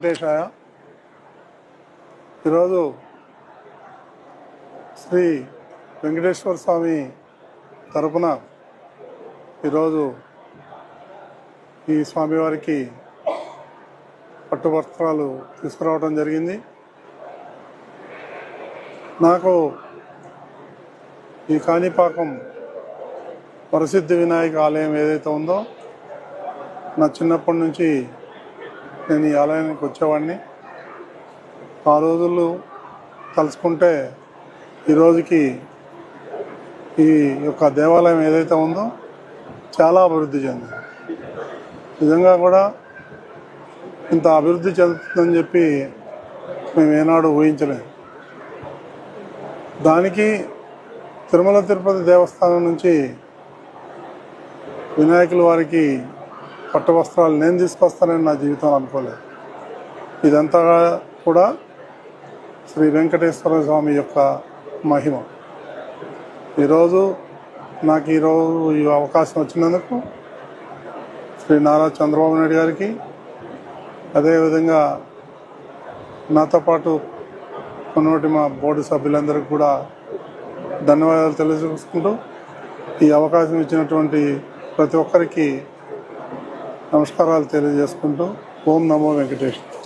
వెంకటేశాయ ఈరోజు శ్రీ వెంకటేశ్వర స్వామి తరపున ఈరోజు ఈ స్వామివారికి పట్టువస్త్రాలు తీసుకురావడం జరిగింది. నాకు ఈ కాణిపాకం వరసిద్ధి వినాయక ఆలయం ఏదైతే ఉందో నా చిన్నప్పటి నుంచి నేను ఈ ఆలయానికి వచ్చేవాడిని. ఆ రోజులు తలుచుకుంటే ఈ రోజుకి ఈ యొక్క దేవాలయం ఏదైతే ఉందో చాలా అభివృద్ధి చెందింది. నిజంగా కూడా ఇంత అభివృద్ధి చెందుతుందని చెప్పి మేము ఏనాడు ఊహించలేదు. దానికి తిరుమల తిరుపతి దేవస్థానం నుంచి వినాయకుల వారికి పట్టు వస్త్రాలు నేను తీసుకొస్తానని నా జీవితం అనుకోలేదు. ఇదంతా కూడా శ్రీ వెంకటేశ్వర స్వామి యొక్క మహిమ. ఈరోజు నాకు ఈరోజు ఈ అవకాశం వచ్చినందుకు శ్రీ నారా చంద్రబాబు నాయుడు గారికి అదేవిధంగా నాతో పాటు కొన్నోటి మా బోర్డు సభ్యులందరికీ కూడా ధన్యవాదాలు తెలియజేసుకుంటూ ఈ అవకాశం ఇచ్చినటువంటి ప్రతి ఒక్కరికి నమస్కారాలు తెలియజేసుకుంటూ ఓం నమో వెంకటేశ్వర